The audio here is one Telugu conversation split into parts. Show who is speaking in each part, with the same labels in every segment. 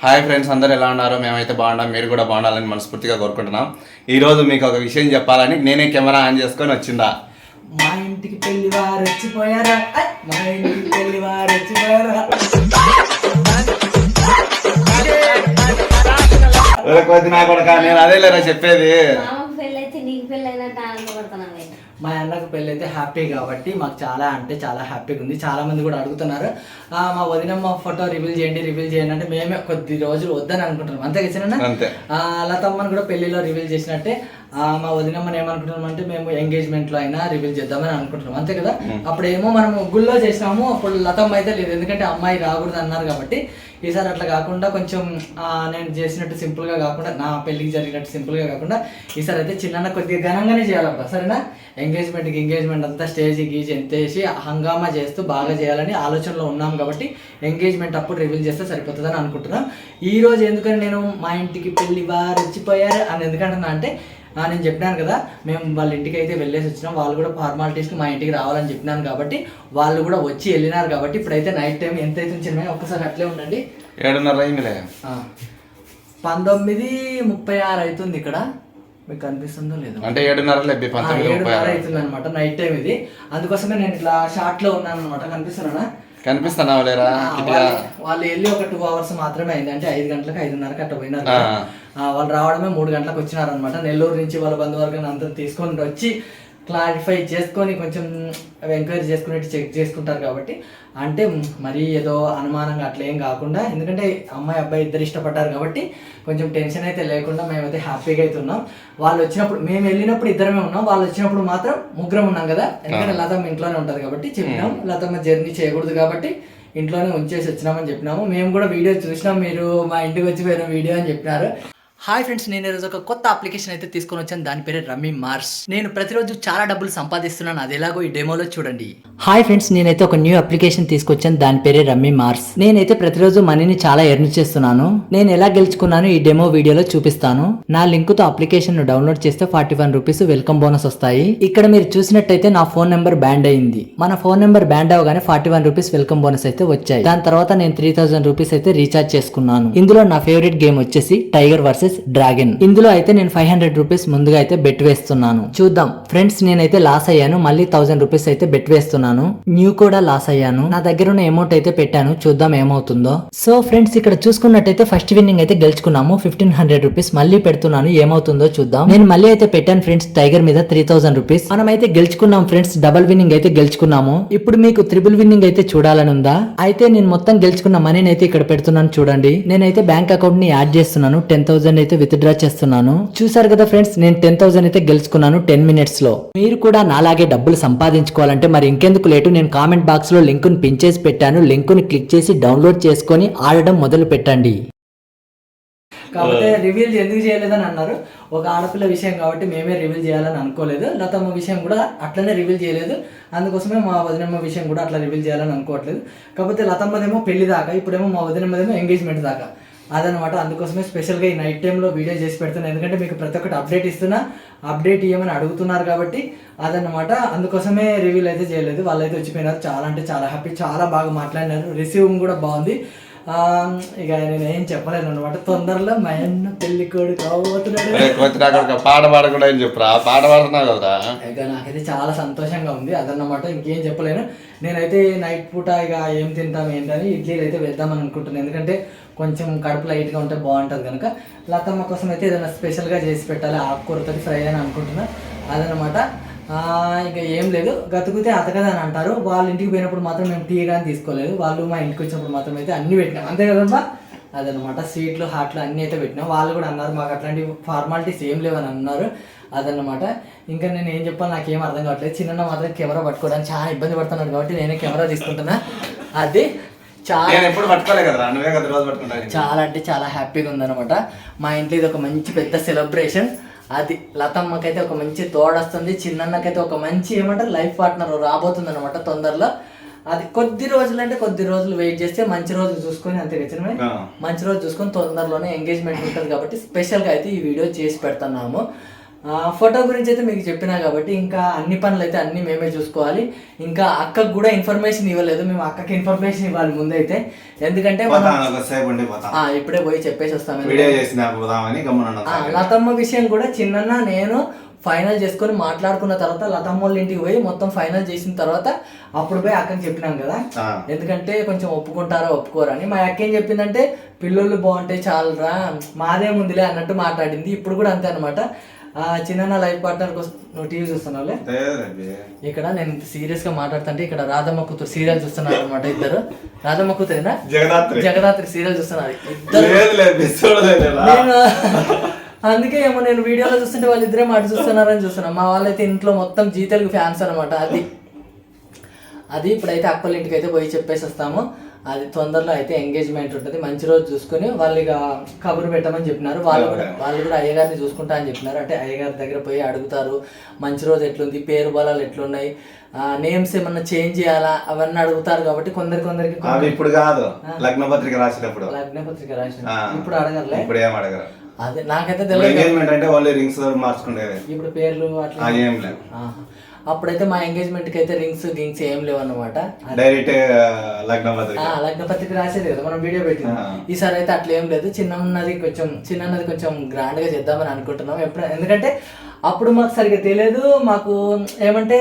Speaker 1: హాయ్ ఫ్రెండ్స్ అందరూ ఎలా ఉన్నారు? మేమైతే బాగున్నాం. మీరు కూడా బాగుండాలని మనస్ఫూర్తిగా కోరుకుంటున్నాం. ఈరోజు మీకు ఒక విషయం చెప్పాలని నేనే కెమెరా ఆన్ చేసుకొని వచ్చిందా?
Speaker 2: మా ఇంటికి పెళ్ళి వారు వచ్చిపోయారా? ఐ! మా ఇంటికి పెళ్ళి వారు వచ్చిపోయారా?
Speaker 1: కొద్ది నా కొడుకా? నేను అదే లేరా చెప్పేది
Speaker 3: మామకు పెళ్ళి అయితే నీకు పెళ్ళి అయినట్టు ఆనందపడుతున్నాను నేను
Speaker 2: మా అన్నకు పెళ్ళి అయితే హ్యాపీ కాబట్టి మాకు చాలా అంటే చాలా హ్యాపీగా ఉంది. చాలా మంది కూడా అడుగుతున్నారు ఆ, మా వదినమ్మ ఫోటో రివీల్ చేయండి రివీల్ చేయండి. అంటే మేమే కొద్ది రోజులు వద్దని అనుకుంటున్నాం. అంతే కదా లతమ్మని కూడా పెళ్ళిలో రివీల్ చేసినట్టే ఆ, మా వదినమ్మని ఏమనుకుంటున్నాం అంటే మేము ఎంగేజ్మెంట్లో అయినా రివీల్ చేద్దామని అనుకుంటున్నాం. అంతే కదా? అప్పుడు ఏమో మనం గుళ్ళో చేసినాము అప్పుడు లతమ్మ అయితే లేదు. ఎందుకంటే అమ్మాయి రాకూడదు అన్నారు కాబట్టి ఈసారి అట్లా కాకుండా కొంచెం నేను చేసినట్టు simple గా కాకుండా నా పెళ్ళికి జరిగినట్టు simple గా కాకుండా ఈసారి అయితే చిన్న కొద్దిగా ఘనంగానే చేయాలబ్బా. సరేనా? ఎంగేజ్మెంట్కి ఎంగేజ్మెంట్ అంతా స్టేజ్ గీజ్ ఎంతేసి హంగామా చేస్తూ బాగా చేయాలని ఆలోచనలో ఉన్నాం కాబట్టి ఎంగేజ్మెంట్ అప్పుడు రివీల్ చేస్తే సరిపోతుందని అనుకుంటున్నాం. ఈ రోజు ఎందుకని నేను మా ఇంటికి పెళ్ళి వారు వచ్చిపోయారు అని ఎందుకంటున్నా అంటే నేను చెప్పినాను కదా మేము వాళ్ళ ఇంటికి అయితే వెళ్ళేసి వచ్చినాం. వాళ్ళు కూడా ఫార్మాలిటీస్కి మా ఇంటికి రావాలని చెప్పినాను కాబట్టి వాళ్ళు కూడా వచ్చి వెళ్ళినారు కాబట్టి ఇప్పుడైతే నైట్ టైం ఎంత అయితే చిన్న ఒక్కసారి అట్లే ఉండండి.
Speaker 1: ఏడున్నర
Speaker 2: పంతొమ్మిది ముప్పై ఆరు అవుతుంది ఇక్కడ. మీకు కనిపిస్తుందో లేదో.
Speaker 1: అంటే ఏడున్నర లెబ్బి పంతొమ్మిది ముప్పై
Speaker 2: ఏడున్నర అవుతుంది అనమాట నైట్ టైం ఇది. అందుకోసమే నేను ఇట్లా షార్ట్లో ఉన్నాను అనమాట కనిపిస్తున్నానా?
Speaker 1: కనిపిస్తున్నావు లేరా?
Speaker 2: వాళ్ళు- వాళ్ళు ఒక టూ అవర్స్ మాత్రమే అయింది. అంటే ఐదు గంటలకు ఐదున్నరకు అట్లా పోయినారు వాళ్ళు రావడమే మూడు గంటలకు వచ్చినారు అనమాట నెల్లూరు నుంచి వాళ్ళ బంధువర్గాన్ని అంతా తీసుకొని వచ్చి క్లారిఫై చేసుకొని కొంచెం ఎంక్వైరీ చేసుకునేట్టు చెక్ చేసుకుంటారు కాబట్టి. అంటే మరీ ఏదో అనుమానంగా అట్లా ఏం కాకుండా ఎందుకంటే అమ్మాయి అబ్బాయి ఇద్దరు ఇష్టపడ్డారు కాబట్టి కొంచెం టెన్షన్ అయితే లేకుండా మేమైతే హ్యాపీగా అయితే ఉన్నాం. వాళ్ళు వచ్చినప్పుడు మేము వెళ్ళినప్పుడు ఇద్దరమే ఉన్నాం. వాళ్ళు వచ్చినప్పుడు మాత్రం ముగ్గురం ఉన్నాం కదా? ఎందుకంటే లతమ్మ ఇంట్లోనే ఉంటుంది కాబట్టి చెప్పినాం. లతమ్మ జర్నీ చేయకూడదు కాబట్టి ఇంట్లోనే ఉంచేసి వచ్చినామని చెప్పినాము. మేము కూడా వీడియో చూసినాం. మీరు మా ఇంటికి వచ్చి వీడియో అని చెప్పినారు. హాయ్ ఫ్రెండ్స్ నేను ఈరోజు ఒక కొత్త అప్లికేషన్ అయితే తీసుకొని వచ్చాను. దాని పేరు రమ్మీ మార్స్. నేను ప్రతిరోజు చాలా డబ్బులు సంపాదిస్తున్నాను. అది ఎలాగో ఈ డెమోలో చూడండి. హాయ్ ఫ్రెండ్స్ నేనైతే ఒక న్యూ అప్లికేషన్ తీసుకొచ్చాను. దాని పేరే రమ్మీ మార్స్. నేనైతే ప్రతిరోజు మనీని చాలా ఎర్న్ చేస్తున్నాను. నేను ఎలా గెలుచుకున్నాను ఈ డెమో వీడియోలో చూపిస్తాను. నా లింక్తో అప్లికేషన్ను డౌన్లోడ్ చేస్తే forty one rupees welcome bonus వస్తాయి. ఇక్కడ మీరు చూసినట్టయితే నా ఫోన్ నెంబర్ బ్యాండ్ అయింది. మన ఫోన్ నెంబర్ బ్యాండ్ అవగానే forty one rupees welcome bonus అయితే వచ్చాయి. దాని తర్వాత నేను త్రీ థౌసండ్ రూపీస్ అయితే రీఛార్జ్ చేసుకున్నాను. ఇందులో నా ఫేవరెట్ గేమ్ వచ్చేసి టైగర్ వర్సెస్ డ్రాగన్ ఇందులో అయితే నేను ఫైవ్ హండ్రెడ్ రూపీస్ ముందుగా అయితే బెట్ వేస్తున్నాను. చూద్దాం. ఫ్రెండ్స్ నేనైతే లాస్ అయ్యాను. మళ్ళీ థౌసండ్ రూపీస్ అయితే బెట్ వేస్తున్నాను. న్యూ కూడా లాస్ అయ్యాను. నా దగ్గర ఉన్న అమౌంట్ అయితే పెట్టాను. చూద్దాం ఏమవుతుందో. సో ఫ్రెండ్స్ ఇక్కడ చూసుకున్నట్టయితే ఫస్ట్ విన్నింగ్ అయితే గెలుచుకున్నాము. ఫిఫ్టీన్ హండ్రెడ్ రూపీస్ మళ్ళీ పెడుతున్నాను. ఏమవుతుందో చూద్దాం. నేను మళ్ళీ అయితే పెట్టాను ఫ్రెండ్స్ టైగర్ మీద త్రీ థౌసండ్ రూపీస్ మనం అయితే గెలుచుకున్నాం ఫ్రెండ్స్ డబల్ విన్నింగ్ అయితే గెలుచుకున్నాము. ఇప్పుడు మీకు త్రిబుల్ విన్నింగ్ అయితే చూడాలని ఉందా అయితే నేను మొత్తం గెలుచుకున్న మనీని అయితే ఇక్కడ పెడుతున్నాను చూడండి. నేనైతే బ్యాంక్ అకౌంట్ని యాడ్ చేస్తున్నాను. టెన్ థౌసండ్ అయితే విత్డ్రా చేస్తున్నాను. చూసారు కదా ఫ్రెండ్స్ నేను టెన్ థౌసండ్ అయితే గెలుచుకున్నాను టెన్ మినిట్స్లో. మీరు కూడా నాలాగే డబ్బులు సంపాదించుకోవాలంటే మరి ఇంకెందుకు లేటు? నేను కామెంట్ బాక్స్లో లింక్ను పెంచేసి పెట్టాను. లింక్ను క్లిక్ చేసి డౌన్లోడ్ చేసుకొని ఆడడం మొదలు పెట్టండి. కాకపోతే రివీల్ ఎందుకు చేయలేదని అన్నారు. ఒక ఆడపిల్ల విషయం కాబట్టి మేమే రివీల్ చేయాలని అనుకోలేదు. లతమ్మ విషయం కూడా అట్లనే రివీల్ చేయలేదు. అందుకోసమే మా వదినమ్మ విషయం కూడా అట్లా రివీల్ చేయాలని అనుకోవట్లేదు. కాకపోతే లతమ్మదేమో పెళ్ళి దాకా ఇప్పుడేమో మా వదినమ్మదేమో ఎంగేజ్మెంట్ దాకా. అదనమాట. అందుకోసమే స్పెషల్గా ఈ నైట్ టైంలో వీడియో చేసి పెడుతున్నాను ఎందుకంటే మీకు ప్రతి ఒక్కటి అప్డేట్ ఇస్తున్నా. అప్డేట్ ఇవ్వమని అడుగుతున్నారు కాబట్టి అదనమాట. అందుకోసమే రివ్యూలు అయితే చేయలేదు. వాళ్ళైతే వచ్చిపోయినారు. చాలా అంటే చాలా హ్యాపీ చాలా బాగా మాట్లాడినారు. రిసీవింగ్ కూడా బాగుంది. ఇక నేను ఏం చెప్పలేను అనమాట తొందరలో మా అన్న పెళ్ళి కొడుకు అవబోతున్నాడు
Speaker 1: పాట పాడకుండా ఏం చెప్పురా? పాట పాడుతున్నావు కదరా?
Speaker 2: ఇక నాకైతే చాలా సంతోషంగా ఉంది అదన్నమాట. ఇంకేం చెప్పలేను. నేనైతే నైట్ పూట ఇక ఏం తింటాం ఏంటని ఇడ్లీలు అయితే వేద్దామని అనుకుంటున్నాను. ఎందుకంటే కొంచెం కడుపు లైట్గా ఉంటే బాగుంటుంది కనుక లతమ్మ కోసం అయితే ఏదైనా స్పెషల్గా చేసి పెట్టాలి ఆకుకూరతో ఫ్రై అని అనుకుంటున్నా. అదనమాట ఇక ఏం లేదు. గతుకుతే అతకదా అని అంటారు. వాళ్ళ ఇంటికి పోయినప్పుడు మాత్రం మేము టీ కానీ తీసుకోలేదు. వాళ్ళు మా ఇంటికి వచ్చినప్పుడు మాత్రం అయితే అన్ని పెట్టినాం. అంతే కదమ్మా అదనమాట స్వీట్లు హాట్లు అన్నీ అయితే పెట్టినాం. వాళ్ళు కూడా అన్నారు మాకు అట్లాంటి ఫార్మాలిటీస్ ఏం లేవని అన్నారు. అదన్నమాట. ఇంకా నేను ఏం చెప్పాలి? నాకేం అర్థం కావట్లేదు. చిన్న మాత్రం కెమెరా పట్టుకోవడానికి చాలా ఇబ్బంది పడుతున్నాడు కాబట్టి నేనే కెమెరా తీసుకుంటున్నా. అది చాలా
Speaker 1: ఎప్పుడు పట్టుకోలే కదరా. నువ్వే కదా రోజు పట్టుకుంటా
Speaker 2: చాలా అంటే చాలా హ్యాపీగా ఉందన్నమాట. మా ఇంట్లో ఇది ఒక మంచి పెద్ద సెలబ్రేషన్. అది లతమ్మకైతే ఒక మంచి తోడొస్తుంది చిన్నన్నకైతే ఒక మంచి ఏమంటారు లైఫ్ పార్ట్నర్ రాబోతుంది అనమాట తొందరలో. అది కొద్ది రోజులు అంటే కొద్ది రోజులు వెయిట్ చేస్తే మంచి రోజు చూసుకొని అంతే
Speaker 1: ఆ.
Speaker 2: మంచి రోజు చూసుకొని తొందరలోనే ఎంగేజ్మెంట్ ఉంటుంది కాబట్టి స్పెషల్గా అయితే ఈ వీడియో చేసి పెడుతున్నాము. ఫోటో గురించి అయితే మీకు చెప్పినా కాబట్టి ఇంకా అన్ని పనులు అయితే అన్ని మేమే చూసుకోవాలి. ఇంకా అక్కకు కూడా ఇన్ఫర్మేషన్ ఇవ్వలేదు. మేము అక్కకి ఇన్ఫర్మేషన్ ఇవ్వాలి ముందైతే. ఎందుకంటే ఇప్పుడే పోయి చెప్పేసి వస్తాం
Speaker 1: వీడియో చేసిన పోదామని గమ్మున
Speaker 2: ఆ, లతమ్మ విషయం కూడా చిన్న నేను ఫైనల్ చేసుకొని మాట్లాడుకున్న తర్వాత లతమ్మ వాళ్ళ ఇంటికి పోయి మొత్తం ఫైనల్ చేసిన తర్వాత అప్పుడు పోయి అక్కకి చెప్పినాం కదా. ఎందుకంటే కొంచెం ఒప్పుకుంటారా ఒప్పుకోరా అని. మా అక్క ఏం చెప్పిందంటే పిల్లలు బాగుంటే చాలరా మాదే ముందులే అన్నట్టు మాట్లాడింది. ఇప్పుడు కూడా అంతే అనమాట చిన్న లైఫ్ పార్ట్నర్ కోసం నువ్వు టీవీ చూస్తున్నావులే? ఇక్కడ నేను సీరియస్గా మాట్లాడుతుంటే ఇక్కడ రాధమ్మ కూతురు సీరియల్ చూస్తున్నారు అనమాట ఇద్దరు. రాధమ్మ కూతురేనా?
Speaker 1: జగదాత్రి.
Speaker 2: జగదాత్రి సీరియల్ చూస్తున్నారు. ఇద్దరు. అందుకే ఏమో నేను వీడియోలో చూస్తుంటే వాళ్ళిద్దరే మాట చూస్తున్నారని చూస్తున్నా. మా వాళ్ళైతే ఇంట్లో మొత్తం జీ తెలుగు ఫ్యాన్స్ అనమాట అది. అది ఇప్పుడైతే అక్కల ఇంటికి అయితే పోయి చెప్పేసి వస్తాము అది తొందరలో అయితే ఎంగేజ్మెంట్ ఉంటుంది. మంచి రోజు చూసుకొని వాళ్ళు ఇక కబురు పెట్టమని చెప్పినారు. వాళ్ళు కూడా వాళ్ళు కూడా అయ్యగారిని చూసుకుంటా అని చెప్పినారు. అంటే అయ్యగారి దగ్గర పోయి అడుగుతారు మంచి రోజు ఎట్లుంది పేరు బలాలు ఎట్లున్నాయి నేమ్స్ ఏమన్నా చేంజ్ చేయాలా అవన్నీ అడుగుతారు కాబట్టి కొందరు కొందరికి
Speaker 1: ఇప్పుడు కాదు. లగ్న పత్రిక రాసినప్పుడు
Speaker 2: లగ్న పత్రిక రాసిన. ఇప్పుడు అడగలే
Speaker 1: ఇప్పుడు ఏం అడగరు.
Speaker 2: అదే నాకైతే తెలియదు.
Speaker 1: ఎంగేజ్మెంట్ అంటే ఓన్లీ రింగ్స్ మార్చుకునేది
Speaker 2: ఇప్పుడు పేర్లు అట్లా
Speaker 1: ఏం
Speaker 2: ఆహా. అప్పుడైతే మా ఎంగేజ్మెంట్కి అయితే రింగ్స్ గింగ్స్ ఏం లేవు అనమాట
Speaker 1: డైరెక్ట్ లగ్న పత్రిక
Speaker 2: లగ్న పత్రిక రాసేది కదా మనం వీడియో పెట్టింది.
Speaker 1: ఆ.
Speaker 2: ఈసారి అయితే అట్లా ఏం లేదు. చిన్నది కొంచెం చిన్నది కొంచెం గ్రాండ్గా చేద్దామని అనుకుంటున్నాం. ఎప్పుడు ఎందుకంటే అప్పుడు మాకు సరిగ్గా తెలియదు మాకు ఏమంటే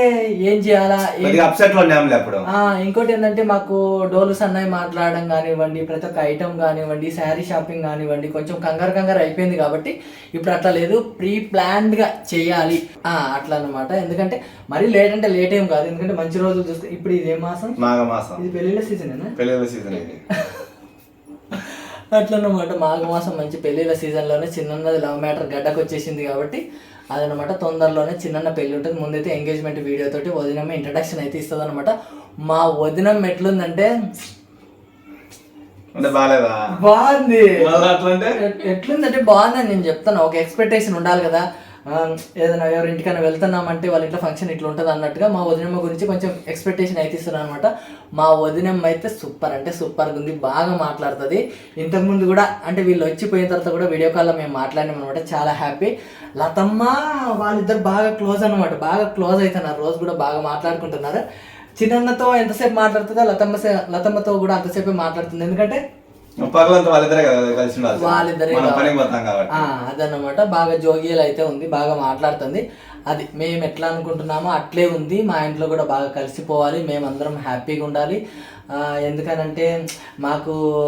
Speaker 2: ఏం చేయాలా
Speaker 1: అప్సెట్లో అప్పుడు.
Speaker 2: ఇంకోటి ఏంటంటే మాకు డోలు సన్నాయి మాట్లాడడం కానివ్వండి ప్రతి ఒక్క ఐటమ్ కానివ్వండి శారీ షాపింగ్ కానివ్వండి కొంచెం కంగారు కంగారు అయిపోయింది కాబట్టి ఇప్పుడు అట్లా లేదు. ప్రీ ప్లాన్డ్గా చేయాలి. ఆ, అట్లా అన్నమాట. ఎందుకంటే మరీ లేట్ అంటే లేట్ ఏం కాదు. ఎందుకంటే మంచి రోజులు చూస్తే ఇప్పుడు ఇది ఏ మాసం?
Speaker 1: మాఘ మాసం
Speaker 2: ఇది పెళ్ళిళ్ళ సీజనేనా
Speaker 1: పెళ్ళిళ్ళ సీజన్ ఇది.
Speaker 2: అట్లన్నమాట మాఘ మాసం మంచి పెళ్ళిళ్ళ సీజన్లోనే చిన్నది లవ్ మ్యాటర్ గడ్డకు వచ్చేసింది కాబట్టి అదనమాట తొందరలోనే చిన్న పెళ్ళి ఉంటుంది. ముందైతే ఎంగేజ్మెంట్ వీడియో తోటి వదినమ్మ ఇంట్రడక్షన్ అయితే ఇస్తుంది అనమాట మా వదినం ఎట్లుందంటే బాగుంది. ఎట్లుందంటే బాగుందని నేను చెప్తాను ఒక ఎక్స్పెక్టేషన్ ఉండాలి కదా. ఏదైనా ఎవరి ఇంటికైనా వెళ్తున్నామంటే వాళ్ళ ఇంట్లో ఫంక్షన్ ఇట్లా ఉంటుంది అన్నట్టుగా మా వదినమ్మ గురించి కొంచెం ఎక్స్పెక్టేషన్ అయితే ఇస్తున్నాను అనమాట మా వదినమ్మ అయితే సూపర్ అంటే సూపర్గా ఉంది బాగా మాట్లాడుతుంది. ఇంతకుముందు కూడా అంటే వీళ్ళు వచ్చిపోయిన తర్వాత కూడా వీడియో కాల్లో మేము మాట్లాడినాం అనమాట చాలా హ్యాపీ లతమ్మ వాళ్ళిద్దరు బాగా క్లోజ్ అనమాట బాగా క్లోజ్ అవుతున్నారు రోజు కూడా బాగా మాట్లాడుకుంటున్నారు. చిన్నతో ఎంతసేపు మాట్లాడుతుందో లతమ్మ లతమ్మతో కూడా అంతసేపే మాట్లాడుతుంది. ఎందుకంటే
Speaker 1: పగలంతా వాళ్ళిద్దరే కదా కలిసి ఉండాల్సింది.
Speaker 2: వాళ్ళిద్దరే
Speaker 1: మనం
Speaker 2: కాబట్టి.
Speaker 1: పనికి పోతాం కాబట్టి.
Speaker 2: ఆ, అదన్నమాట. బాగా జోగియలు అయితే ఉంది బాగా మాట్లాడుతుంది. అది మేము ఎట్లా అనుకుంటున్నామో అట్లే ఉంది. మా ఇంట్లో కూడా బాగా కలిసిపోవాలి. మేమందరం హ్యాపీగా ఉండాలి. ఎందుకనంటే మాకు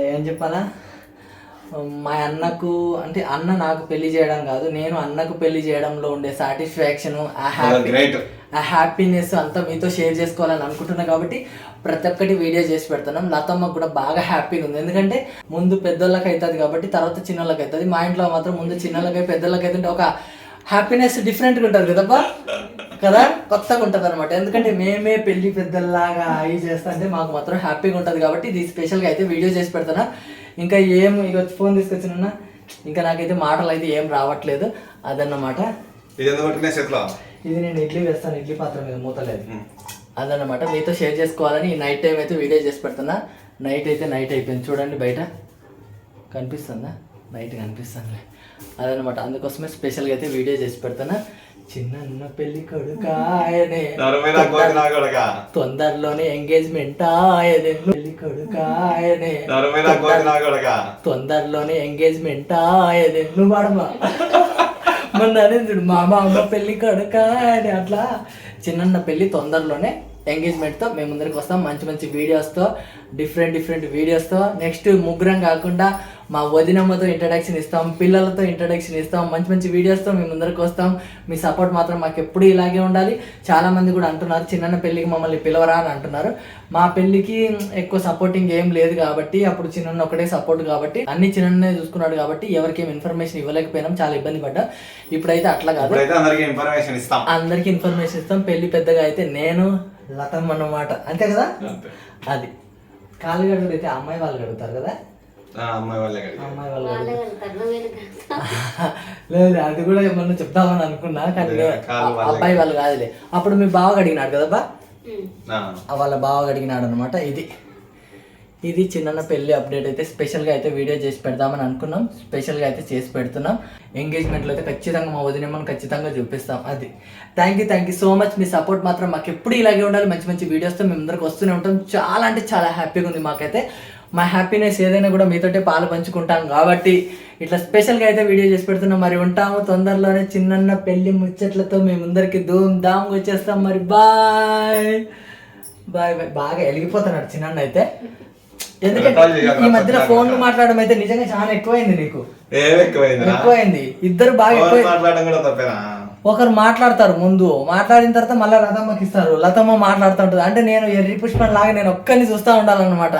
Speaker 2: ఏం చెప్పాలా? మా అన్నకు అంటే అన్న నాకు పెళ్ళి చేయడం కాదు నేను అన్నకు పెళ్ళి చేయడంలో ఉండే సాటిస్ఫాక్షన్ ఆ హ్యాపీ ఆ హ్యాపీనెస్ అంతా మీతో షేర్ చేసుకోవాలని అనుకుంటున్నా కాబట్టి ప్రతి ఒక్కటి వీడియో చేసి పెడుతున్నాం. లతమ్మకు కూడా బాగా హ్యాపీగా ఉంది. ఎందుకంటే ముందు పెద్దోళ్ళకి అవుతుంది కాబట్టి తర్వాత చిన్నోళ్ళకి అవుతుంది మా ఇంట్లో మాత్రం ముందు చిన్నోళ్ళకి పెద్దోళ్ళకి అవుతుంటే ఒక హ్యాపీనెస్ డిఫరెంట్గా ఉంటుంది కదబ్బా కదా? కొత్తగా ఉంటుంది అనమాట ఎందుకంటే మేమే పెళ్ళి పెద్దల్లాగా అవి చేస్తా అంటే మాకు మాత్రం హ్యాపీగా ఉంటుంది కాబట్టి ఇది స్పెషల్గా అయితే వీడియో చేసి పెడుతున్నా. ఇంకా ఏం ఇక ఫోన్ తీసుకొచ్చినా ఇంకా నాకైతే మాటలు అయితే ఏం రావట్లేదు అదన్నమాట.
Speaker 1: ఇది
Speaker 2: ఇది నేను ఇడ్లీ వేస్తాను ఇడ్లీ పాత్ర మీద మూతలేదు. అదన్నమాట. మీతో షేర్ చేసుకోవాలని ఈ నైట్ టైం అయితే వీడియో చేసి పెడుతున్నా. నైట్ అయితే నైట్ అయిపోయింది చూడండి బయట. కనిపిస్తుందా? నైట్ కనిపిస్తుంది అదనమాట అందుకోసమే స్పెషల్గా అయితే వీడియో చేసి పెడుతున్నా. చిన్న
Speaker 1: పెళ్ళి కొడక
Speaker 2: తొందరలోనే ఎంగేజ్మెంట్ ఆయనే.
Speaker 1: పెళ్ళి కొడక
Speaker 2: తొందరలోనే ఎంగేజ్మెంట్ ఆయనే. నువ్వు వాడమా మొన్న అనేది మా మా అమ్మ పెళ్ళి కొడుక అని అట్లా. చిన్న పెళ్ళి తొందరలోనే ఎంగేజ్మెంట్తో మేము ముందరికి వస్తాం. మంచి మంచి వీడియోస్తో డిఫరెంట్ డిఫరెంట్ వీడియోస్తో నెక్స్ట్ ముగ్గురం కాకుండా మా వదినమ్మతో ఇంట్రడక్షన్ ఇస్తాం పిల్లలతో ఇంట్రడక్షన్ ఇస్తాం మంచి మంచి వీడియోస్తో మేము ముందరికి వస్తాం. మీ సపోర్ట్ మాత్రం మాకు ఎప్పుడు ఇలాగే ఉండాలి. చాలా మంది కూడా అంటున్నారు చిన్న పెళ్ళికి మమ్మల్ని పిలవరా అని అంటున్నారు. మా పెళ్ళికి ఎక్కువ సపోర్టింగ్ ఏం లేదు కాబట్టి అప్పుడు చిన్న ఒకటే సపోర్ట్ కాబట్టి అన్ని చిన్న చూసుకున్నాడు కాబట్టి ఎవరికి ఏం ఇన్ఫర్మేషన్ ఇవ్వలేకపోయినాం. చాలా ఇబ్బంది పడ్డా. ఇప్పుడైతే అట్లా కాదు.
Speaker 1: అందరికి ఇన్ఫర్మేషన్ ఇస్తాం.
Speaker 2: అందరికి ఇన్ఫర్మేషన్ ఇస్తాం. పెళ్ళి పెద్దగా అయితే నేను లతం అన్నమాట. అంతే కదా. అది. కాళ్ళు గడుగుడు అయితే అమ్మాయి వాళ్ళు గడుగుతారు కదా?
Speaker 1: అమ్మాయి వాళ్ళే
Speaker 2: అమ్మాయి? లేదు అది కూడా ఏమన్నా చెప్తామని అనుకున్నా కానీ అబ్బాయి వాళ్ళు కాదులే. అప్పుడు మీ బావగా అడిగినాడు కదా బా వాళ్ళ బావగా అడిగినాడు అనమాట ఇది. ఇది చిన్న పెళ్ళి అప్డేట్ అయితే స్పెషల్గా అయితే వీడియో చేసి పెడదామని అనుకున్నాం. స్పెషల్గా అయితే చేసి పెడుతున్నాం. ఎంగేజ్మెంట్లో అయితే ఖచ్చితంగా మా వదినమ్మని ఖచ్చితంగా చూపిస్తాం. అది. Thank you thank you so much me support మాత్రం మాకు ఎప్పుడు ఇలాగే ఉండాలి. మంచి మంచి వీడియోస్తో మేము అందరికి వస్తూనే ఉంటాం. చాలా అంటే చాలా హ్యాపీగా ఉంది మాకైతే. మా హ్యాపీనెస్ ఏదైనా కూడా మీతోటే పాలు పంచుకుంటాం కాబట్టి ఇట్లా స్పెషల్గా అయితే వీడియో చేసి పెడుతున్నాం. మరి ఉంటాము తొందరలోనే చిన్న పెళ్ళి ముచ్చట్లతో మేము ముందరికి ధూమ్ ధామ్ వచ్చేస్తాం. మరి బాయ్ బాయ్ బాయ్ బాగా వెలిగిపోతున్నాడు చిన్న అయితే. ఎందుకంటే ఈ మధ్యన ఫోన్లు మాట్లాడడం అయితే నిజంగా చాలా ఎక్కువైంది నీకు? ఎక్కువైంది. ఇద్దరు బాగా
Speaker 4: ఫోన్
Speaker 2: ఎక్కువ ఒకరు మాట్లాడతారు ముందు. మాట్లాడిన తర్వాత మళ్ళీ రథమ్మకి ఇస్తారు. లతమ్మ మాట్లాడుతూ ఉంటుంది. అంటే నేను ఎర్రి పుష్పం లాగా నేను ఒక్కరిని చూస్తూ ఉండాలన్నమాట.